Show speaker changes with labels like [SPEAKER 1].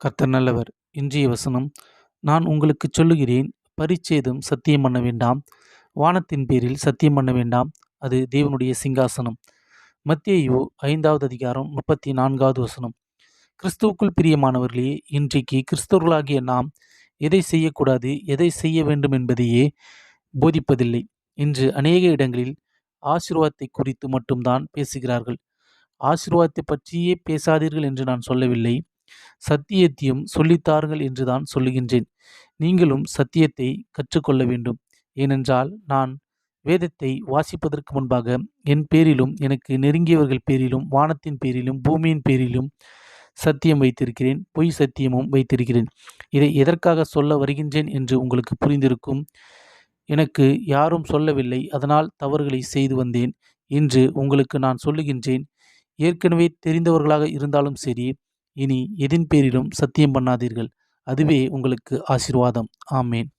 [SPEAKER 1] கர்த்தர் நல்லவர். இன்றைய வசனம் நான் உங்களுக்குச் சொல்லுகிறேன் பரிச்சேதம் சத்தியம் பண்ண வேண்டாம் வானத்தின் பேரில் சத்தியம் பண்ண வேண்டாம். அது தேவனுடைய சிங்காசனம். மத்தியோ ஐந்தாவது அதிகாரம் முப்பத்தி நான்காவது வசனம். கிறிஸ்துவுக்குள் பிரியமானவர்களே இன்றைக்கு கிறிஸ்தவர்களாகிய நாம் எதை செய்யக்கூடாது எதை செய்ய வேண்டும் என்பதையே போதிப்பதில்லை. இன்று அநேக இடங்களில் ஆசீர்வாதத்தை குறித்து மட்டும்தான் பேசுகிறார்கள். ஆசீர்வாதத்தை பற்றியே பேசாதீர்கள் என்று நான் சொல்லவில்லை. சத்தியத்தையும் சொல்லித்தாருங்கள் என்று தான் சொல்லுகின்றேன். நீங்களும் சத்தியத்தை கற்றுக்கொள்ள வேண்டும். ஏனென்றால் நான் வேதத்தை வாசிப்பதற்கு முன்பாக என் பேரிலும் எனக்கு நெருங்கியவர்கள் பேரிலும் வானத்தின் பேரிலும் பூமியின் பேரிலும் சத்தியம் வைத்திருக்கிறேன் பொய் சத்தியமும் வைத்திருக்கிறேன். இதை எதற்காக சொல்ல வருகின்றேன் என்று உங்களுக்கு புரிந்திருக்கும். எனக்கு யாரும் சொல்லவில்லை அதனால் தவறுகளை செய்து வந்தேன் இன்று உங்களுக்கு நான் சொல்லுகின்றேன். ஏற்கனவே தெரிந்தவர்களாக இருந்தாலும் சரி இனி எதின் பேரிலும் சத்தியம் பண்ணாதீர்கள். அதுவே உங்களுக்கு ஆசீர்வாதம். ஆமேன்.